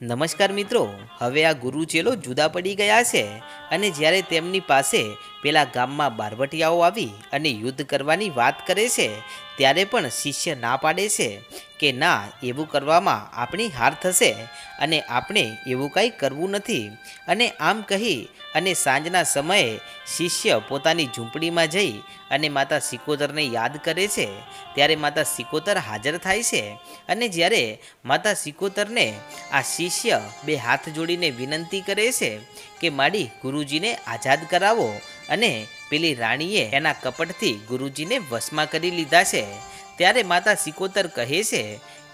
નમસ્કાર મિત્રો હવે આ ગુરુ ચેલો જુદા પડી ગયા છે અને જ્યારે તેમની પાસે પેલા ગામમાં બારવટિયાઓ આવી અને યુદ્ધ કરવાની વાત કરે છે, ત્યારે પણ શિષ્ય ના પાડે છે કે ના, એવું કરવામાં આપણી હાર થશે અને આપણે એવું કાંઈ કરવું નથી. અને આમ કહી અને સાંજના સમયે શિષ્ય પોતાની ઝૂંપડીમાં જઈ અને માતા સિકોતરને યાદ કરે છે. ત્યારે માતા સિકોતર હાજર થાય છે અને જ્યારે માતા સિકોતરને આ શિષ્ય બે હાથ જોડીને વિનંતી કરે છે કે, માડી, ગુરુજીને આઝાદ કરાવો અને પેલી રાણીએ એના કપટથી ગુરુજીને વશમાં કરી લીધા છે. ત્યારે માતા સિકોતર કહે છે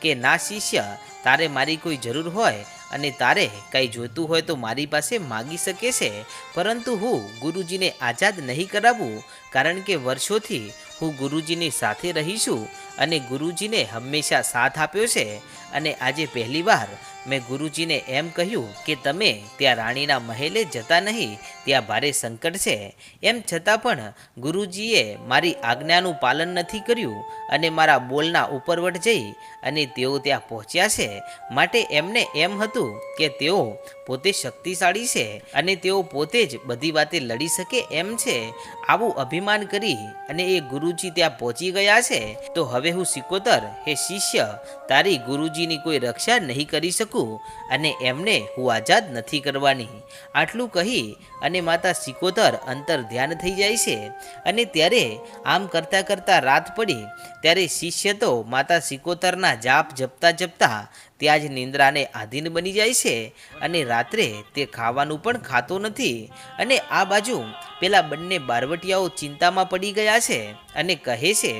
કે, ના શિષ્ય, તારે મારી કોઈ જરૂર હોય અને તારે કંઈ જોઈતું હોય તો મારી પાસે માગી શકે છે. પરંતુ હું ગુરુજીને આઝાદ નહીં કરાવું, કારણ કે વર્ષોથી હું ગુરુજીની સાથે રહીશું અને ગુરુજીને હંમેશા સાથ આપ્યો છે. અને આજે પહેલીવાર મેં ગુરુજીને એમ કહ્યું કે તમે ત્યાં રાણીના મહેલે જતા નહીં, ત્યાં ભારે સંકટ છે. એમ છતાં પણ ગુરુજીએ મારી આજ્ઞાનું પાલન નથી કર્યું અને મારા બોલના ઉપરવટ જઈ અને તેઓ ત્યાં પહોંચ્યા છે. માટે એમને એમ હતું કે તેઓ પોતે શક્તિશાળી છે અને તેઓ પોતે જ બધી વાતે લડી શકે એમ છે. આવું અભિમાન કરી અને એ ગુરુજી ત્યાં પહોંચી ગયા છે. તો હવે હું સિકોતર હે શિષ્ય તારી ગુરુજીની કોઈ રક્ષા નહીં કરી શકું અને એમને હું આઝાદ નથી કરવાની. આટલું કહી અને માતા સિકોતર અંતર ધ્યાન થઈ જાય છે અને ત્યારે આમ કરતાં કરતાં રાત પડી. ત્યારે શિષ્ય તો માતા સિકોતરના જાપ જપતા જપતા ત્યાં જ નિંદ્રાને આધીન બની જાય છે અને રાત્રે તે ખાવાનું પણ ખાતો નથી. અને આ બાજુ પેલા બંને બારવટિયાઓ ચિંતામાં પડી ગયા છે અને કહે છે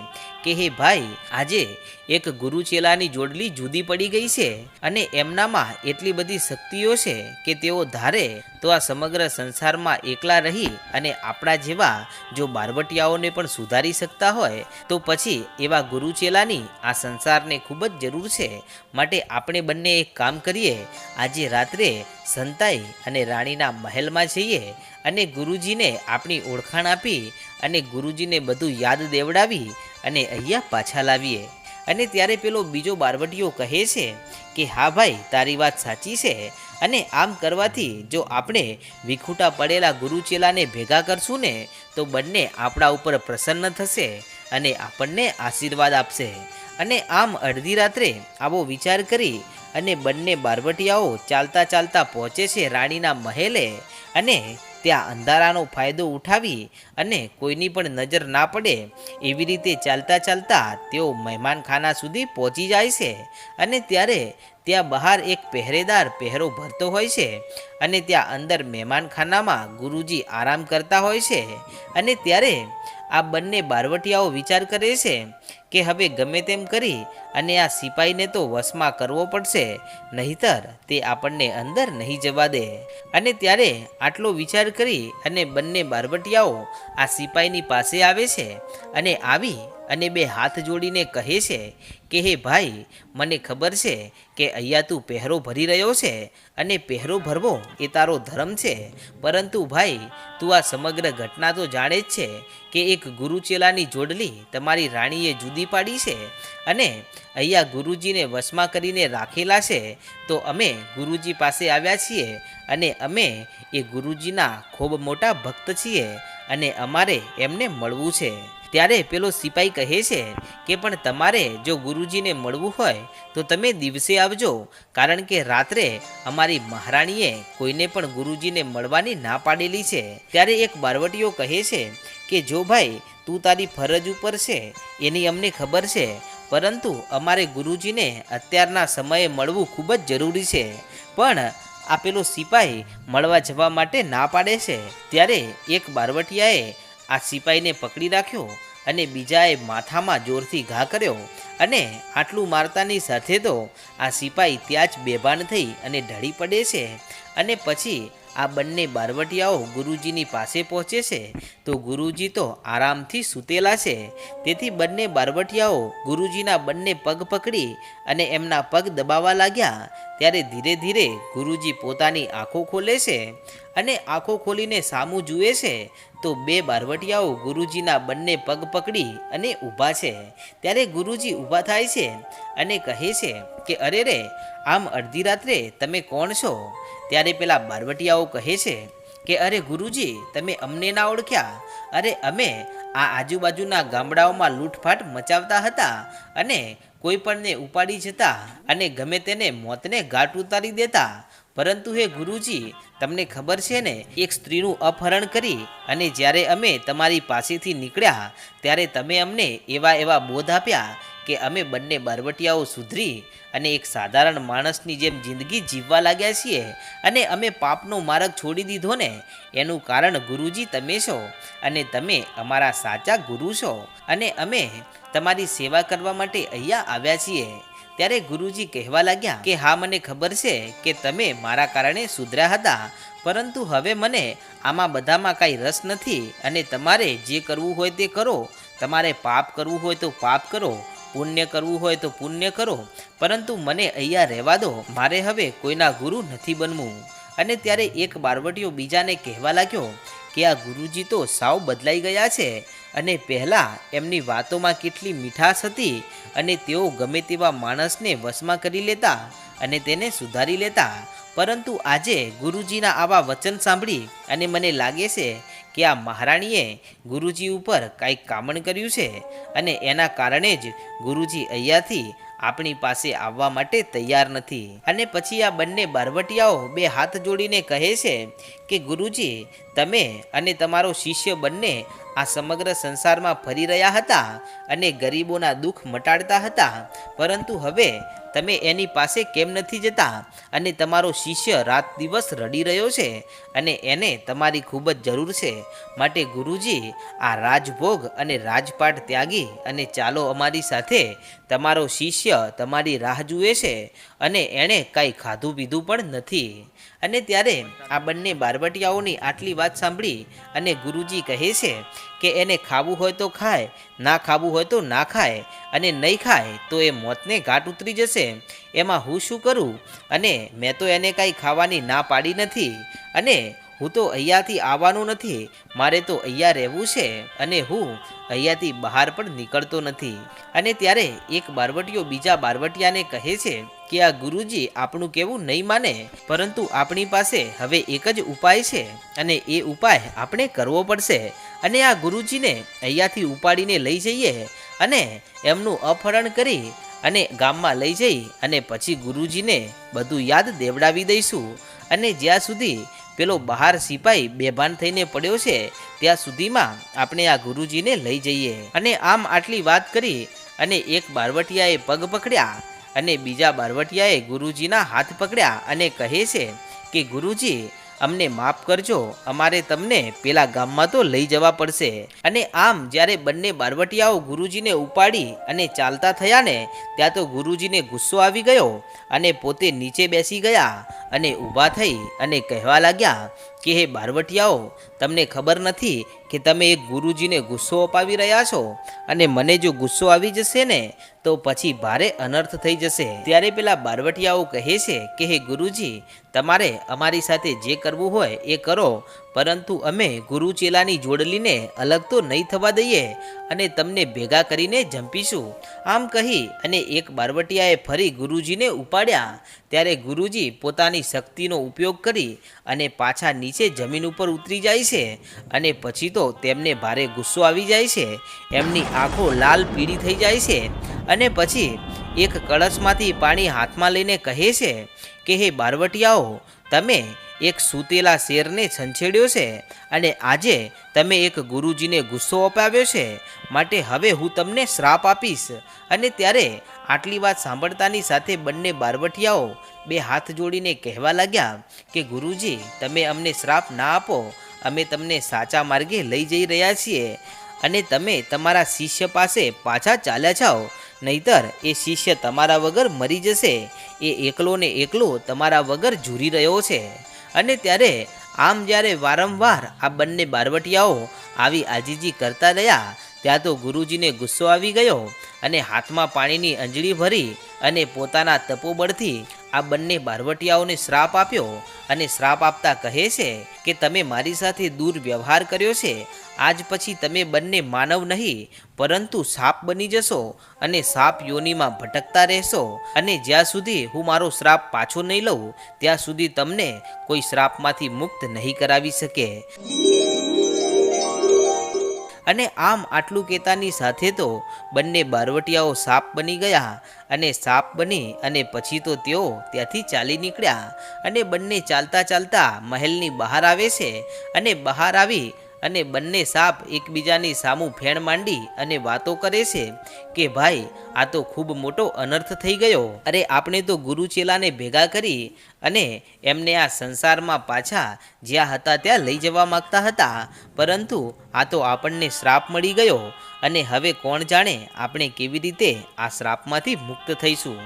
કે, હે ભાઈ, આજે એક ગુરુ ચેલાની જોડલી જુદી પડી ગઈ છે અને એમનામાં એટલી બધી શક્તિઓ છે કે તેઓ ધારે તો આ સમગ્ર સંસારમાં એકલા રહી અને આપણા જેવા જો બારવટિયાઓને પણ સુધારી શકતા હોય, તો પછી એવા ગુરુ ચેલાની આ સંસારને ખૂબ જ જરૂર છે. માટે આપણે બંને એક કામ કરીએ, આજે રાત્રે સંતાઈ અને રાણીના મહેલમાં જઈએ અને ગુરુજીને આપણી ઓળખાણ આપી અને ગુરુજીને બધું યાદ દેવડાવી અને અહીંયા પાછા લાવીએ. અને ત્યારે પેલો બીજો બારવટીયો કહે છે કે, હા ભાઈ, તારી વાત સાચી છે. અને આમ કરવાથી જો આપણે વિખૂટા પડેલા ગુરુચેલાને ભેગા કરશું ને, તો બંને આપણા ઉપર પ્રસન્ન થશે અને આપણને આશીર્વાદ આપશે. અને આમ અડધી રાત્રે આવો વિચાર કરી અને બંને બારવટિયાઓ ચાલતા ચાલતા પહોંચે છે રાણીના મહેલે અને ત્યાં અંધારાનો ફાયદો ઉઠાવી અને કોઈની પણ નજર ના પડે, એવી રીતે ચાલતા ચાલતા તેઓ મહેમાનખાના સુધી પહોંચી જાય છે અને ત્યારે ત્યાં બહાર એક પહેરેદાર પહેરો ભરતો હોય છે અને ત્યાં અંદર મહેમાનખાનામાં ગુરુજી આરામ કરતા હોય છે અને ત્યારે આ બંને બારવટિયાઓ વિચાર કરે છે કે હવે ગમે તેમ કરી અને આ સિપાહીને તો વશમાં કરવો પડશે, નહીતર તે આપણને અંદર નહીં જવા દે. અને ત્યારે આટલો વિચાર કરી અને બંને બારવટિયાઓ આ સિપાહીની પાસે આવે છે અને આવી અને બે હાથ જોડીને કહે છે કે, હે ભાઈ, મને ખબર છે કે અહીંયા તું પહેરો ભરી રહ્યો છે અને પહેરો ભરવો એ તારો ધર્મ છે. પરંતુ ભાઈ, તું આ સમગ્ર ઘટના તો જાણે જ છે કે એક ગુરુચેલાની જોડલી તમારી રાણીએ જુદી પાડી છે અને અહીંયા ગુરુજીને વશમાં કરીને રાખેલા છે. તો અમે ગુરુજી પાસે આવ્યા છીએ અને અમે એ ગુરુજીના ખૂબ મોટા ભક્ત છીએ અને અમારે એમને મળવું છે. ત્યારે પેલો સિપાઈ કહે છે કે, પણ તમારે જો ગુરુજીને મળવું હોય, તો તમે દિવસે આવજો. કારણ કે રાત્રે અમારી મહારાણીએ કોઈને પણ ગુરુજીને મળવાની ના પાડેલી છે. ત્યારે એક બારવટીઓ કહે છે કે, જો ભાઈ, તું તારી ફરજ ઉપર છે, એની અમને ખબર છે. પરંતુ અમારે ગુરુજીને અત્યારના સમયે મળવું ખૂબ જ જરૂરી છે. પણ આ સિપાહી મળવા જવા માટે ના પાડે છે. ત્યારે એક બારવટિયાએ આ સિપાહીને પકડી રાખ્યો અને બીજાએ માથામાં જોરથી ઘા કર્યો અને આટલું મારતાની સાથે તો આ સિપાઈ ત્યાં જ બેભાન થઈ અને ઢળી પડે છે. અને પછી આ બંને બારવટિયાઓ ગુરુજીની પાસે પહોંચે છે, તો ગુરુજી તો આરામથી સૂતેલા છે. તેથી બંને બારવટિયાઓ ગુરુજીના બંને પગ પકડી અને એમના પગ દબાવવા લાગ્યા. ત્યારે ધીરે ધીરે ગુરુજી પોતાની આંખો ખોલે છે અને આંખો ખોલીને સામું જુએ છે, તો બે બારવટિયાઓ ગુરુજીના બંને પગ પકડી અને ઊભા છે. ત્યારે ગુરુજી ઊભા થાય છે અને કહે છે કે અરે રે આમ અડધી રાત્રે તમે કોણ છો? ત્યારે પેલા બારવટિયાઓ કહે છે કે, અરે ગુરુજી, તમે અમને ના ઓળખ્યા? અરે અમે આ આજુબાજુના ગામડાઓમાં લૂંટફાટ મચાવતા હતા અને કોઈ પણને ઉપાડી જતા અને ગમે તેને મોતને ઘાટ ઉતારી દેતા. પરંતુ હે ગુરુજી, તમને ખબર છે ને, એક સ્ત્રીનું અપહરણ કરી અને જ્યારે અમે તમારી પાસેથી નીકળ્યા, ત્યારે તમે અમને એવા એવા બોધ આપ્યા કે અમે બંને બરવટિયાઓ સુધરી અને એક સાધારણ માણસની જેમ જિંદગી જીવવા લાગ્યા છીએ અને અમે પાપનો માર્ગ છોડી દીધો ને, એનું કારણ ગુરુજી તમે છો અને તમે અમારા સાચા ગુરુ છો અને અમે તમારી સેવા કરવા માટે અહીંયા આવ્યા છીએ. ત્યારે ગુરુજી કહેવા લાગ્યા કે હા, મને ખબર છે કે તમે મારા કારણે સુધર્યા હતા, પરંતુ હવે મને આમાં બધામાં કાંઈ રસ નથી અને તમારે જે કરવું હોય તે કરો, તમારે પાપ કરવું હોય તો પાપ કરો પુણ્ય કરવું હોય તો પુણ્ય કરો, પરંતુ મને અહીંયા રહેવા દો. મારે હવે કોઈના ગુરુ નથી બનવું. અને ત્યારે એક બારવટીયો બીજાને કહેવા લાગ્યો કે આ ગુરુજી તો સાવ બદલાઈ ગયા છે અને પહેલાં એમની વાતોમાં કેટલી મીઠાશ હતી અને તેઓ ગમે તેવા માણસને વશમાં કરી લેતા અને તેને સુધારી લેતા. પરંતુ આજે ગુરુજીના આવા વચન સાંભળી અને મને લાગે છે કે આ મહારાણીએ ગુરુજી ઉપર કાંઈક કામણ કર્યું છે અને એના કારણે જ ગુરુજી અહીંયાથી આપણી પાસે આવવા માટે તૈયાર નથી. અને પછી આ બંને બારવટિયાઓ બે હાથ જોડીને કહે છે કે ગુરુજી તમે અને તમારો શિષ્ય બંને આ સમગ્ર સંસારમાં ફરી રહ્યા હતા અને ગરીબોના દુઃખ મટાડતા હતા. પરંતુ હવે તમે એની પાસે કેમ નથી જતા? અને તમારો શિષ્ય રાત દિવસ રડી રહ્યો છે અને એને તમારી ખૂબ જ જરૂર છે. માટે ગુરુજી, આ રાજભોગ અને રાજપાટ ત્યાગી અને ચાલો અમારી સાથે તમારો શિષ્ય તમારી રાહ જુએ છે અને એણે કાંઈ ખાધું પીધું પણ નથી. અને ત્યારે આ બંને બારવટિયાઓની આટલી વાત સાંભળી અને ગુરુજી કહે છે કે એને ખાવું હોય તો ખાય, ના ખાવું હોય તો ના ખાય અને નહીં ખાય તો એ મોતને ઘાટ ઉતરી જશે. એમાં હું શું કરું? અને મેં તો એને કાંઈ ખાવાની ના પાડી નથી અને હું તો અહીંયાથી આવવાનું નથી. મારે તો અહીંયા રહેવું છે અને હું અહીંયાથી બહાર પણ નીકળતો નથી. અને ત્યારે એક બારવટીયો બીજા બારવટિયાને કહે છે કે આ ગુરુજી આપણું કેવું નહીં માને? પરંતુ આપણી પાસે હવે એક જ ઉપાય છે અને એ ઉપાય આપણે કરવો પડશે. અને આ ગુરુજીને અહીંયાથી ઉપાડીને લઈ જઈએ અને એમનું અપહરણ કરી અને ગામમાં લઈ જઈ અને પછી ગુરુજીને બધું યાદ દેવડાવી દઈશું. અને જ્યાં સુધી પેલો બહાર સિપાઈ બેભાન થઈને પડ્યો છે, ત્યાં સુધીમાં આપણે આ ગુરુજીને લઈ જઈએ. અને આમ આટલી વાત કરી અને એક બારવટિયાએ પગ પકડ્યા. અને બીજા બારવટિયાએ ગુરુજીના હાથ પકડ્યા અને કહે છે કે, ગુરુજી, અમને માફ કરજો. અમારે તમને પેલા ગામમાં તો લઈ જવા પડશે. અને આમ જ્યારે બંને બારવટિયાઓ ગુરુજીને ઉપાડી અને ચાલતા થયા ને, ત્યાં તો ગુરુજીને ગુસ્સો આવી ગયો અને પોતે નીચે બેસી ગયા અને ઊભા થઈ અને કહેવા લાગ્યા કે હે બારવટિયાઓ, તમને ખબર નથી કે તમે એક ગુરુજીને ગુસ્સો અપાવી રહ્યા છો? અને મને જો ગુસ્સો આવી જશે ને, તો પછી ભારે અનર્થ થઈ જશે. ત્યારે પેલા બારવટિયાઓ કહે છે કે, હે ગુરુજી, તમારે અમારી સાથે જે કરવું હોય એ કરો, પરંતુ અમે ગુરુ ચેલાની જોડલીને અલગ તો નહીં થવા દઈએ અને તમને ભેગા કરીને જંપીશું. આમ કહી અને એક બારવટિયાએ ફરી ગુરુજીને ઉપાડ્યા. ત્યારે ગુરુજી પોતાની શક્તિનો ઉપયોગ કરી અને પાછા નીચે જમીન ઉપર ઉતરી જાય છે અને પછી તો તેમને ભારે ગુસ્સો આવી જાય છે. એમની આંખો લાલ પીળી થઈ જાય છે અને પછી એક કળશમાંથી પાણી હાથમાં લઈને કહે છે કે, હે બારવટિયાઓ, તમે એક સૂતેલા શેરને છંછેડ્યો છે અને આજે તમે એક ગુરુજીને ગુસ્સો અપાવ્યો છે. માટે હવે હું તમને શ્રાપ આપીશ. અને ત્યારે આટલી વાત સાંભળતાની સાથે બંને બારવટિયાઓ બે હાથ જોડીને કહેવા લાગ્યા કે, ગુરુજી, તમે અમને શ્રાપ ના આપો. અમે તમને સાચા માર્ગે લઈ જઈ રહ્યા છીએ. અને તમે તમારા શિષ્ય પાસે પાછા ચાલ્યા જાઓ. નહીતર એ શિષ્ય તમારા વગર મરી જશે. એ એકલો ને એકલો તમારા વગર ઝૂરી રહ્યો છે. અને ત્યારે આમ જ્યારે વારંવાર આ બંને બારવટિયાઓ આવી આજીજી કરતા રહ્યા ત્યાં તો ગુરુજીને ગુસ્સો આવી ગયો અને હાથમાં પાણીની અંજળી ભરી અને પોતાના તપોબળથી આ બંને બારવટિયાઓને શ્રાપ આપ્યો અને શ્રાપ આપતા કહે છે કે તમે મારી સાથે દુર્વ્યવહાર કર્યો છે. આજ પછી તમે બંને માનવ નહીં, પરંતુ સાપ બની જશો અને સાપ યોનિમાં ભટકતા રહેશો અને જ્યાં સુધી હું મારો શ્રાપ પાછો નહીં લઉં, ત્યાં સુધી તમને કોઈ શ્રાપમાંથી મુક્ત નહીં કરાવી શકે. અને આમ આટલું કહેતાની સાથે તો બંને બારવટિયાઓ સાપ બની ગયા અને સાપ બની અને પછી તો તેઓ ત્યાંથી ચાલી નીકળ્યા અને બંને ચાલતા ચાલતા મહેલની બહાર આવે છે અને બહાર આવી અને બંને સાપ એકબીજાની સામું ફેણ માંડી અને વાતો કરે છે કે, ભાઈ, આ તો ખૂબ મોટો અનર્થ થઈ ગયો. અરે, આપણે તો ગુરુ ચેલાને ભેગા કરી અને એમને આ સંસારમાં પાછા જ્યાં હતા ત્યાં લઈ જવા માગતા હતા. પરંતુ આ તો આપણને શ્રાપ મળી ગયો અને હવે કોણ જાણે આપણે કેવી રીતે આ શ્રાપમાંથી મુક્ત થઈશું.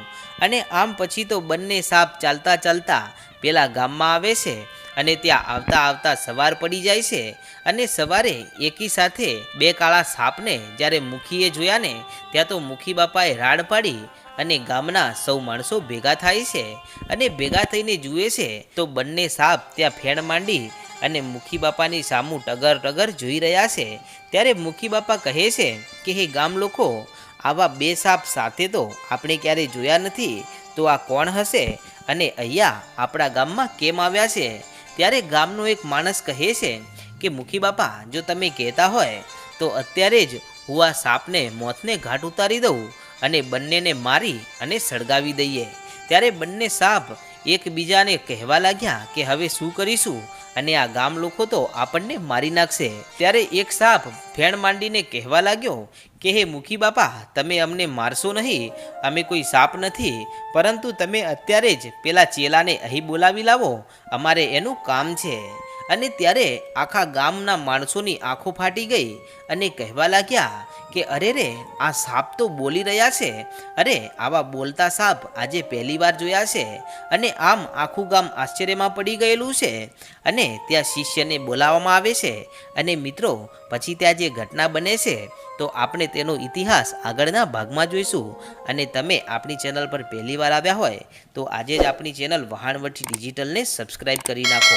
અને આમ પછી તો બંને સાપ ચાલતા ચાલતા પેલા ગામમાં આવે છે અને ત્યાં આવતા આવતા સવાર પડી જાય છે અને સવારે એકી સાથે બે કાળા સાપને જ્યારે મુખીએ જોયા ને, ત્યાં તો મુખી બાપાએ રાડ પાડી અને ગામના સૌ માણસો ભેગા થાય છે અને ભેગા થઈને જુએ છે, તો બંને સાપ ત્યાં ફેણ માંડી અને મુખી બાપાની સામું ટગર ટગર જોઈ રહ્યા છે. ત્યારે મુખી બાપા કહે છે કે, હે ગામ લોકો, આવા બે સાપ સાથે તો આપણે ક્યારેય જોયા નથી, તો આ કોણ હશે અને અહીંયા આપણા ગામમાં કેમ આવ્યા છે? ત્યારે ગામનો એક માણસ કહે છે કે, મુખી બાપા, જો તમે કહેતા હોય, તો અત્યારે જ હું આ સાપને, મોતને ઘાટ ઉતારી દઉં અને બંનેને મારી અને સળગાવી દઈએ. ત્યારે બંને સાપ એકબીજાને કહેવા લાગ્યા કે, હવે શું કરીશું? અને આ ગામ લોકો તો આપણને મારી નાખશે. ત્યારે એક સાપ ફેણ માંડીને કહેવા લાગ્યો કે, હે મુખી બાપા, તમે અમને મારશો નહીં. અમે કોઈ સાપ નથી. પરંતુ તમે અત્યારે જ પેલા ચેલાને અહીં બોલાવી લાવો. અમારે એનું કામ છે. અને ત્યારે આખા ગામના માણસોની આંખો ફાટી ગઈ અને કહેવા લાગ્યા કે અરે રે, આ સાપ તો બોલી રહ્યા છે. અરે, આવા બોલતા સાપ આજે પહેલી વાર જોયા છે અને આમ આખું ગામ આશ્ચર્યમાં પડી ગયેલું છે. અને ત્યાં શિષ્યને બોલાવવામાં આવે છે અને મિત્રો, પછી ત્યાં જે ઘટના બને છે, તો આપણે તેનો ઇતિહાસ આગળના ભાગમાં જોઈશું. અને તમે આપણી ચેનલ પર પહેલી વાર આવ્યા હોય, તો આજે જ આપણી ચેનલ વહાણવટી ડિજિટલને સબસ્ક્રાઈબ કરી નાખો.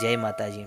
જય માતાજી.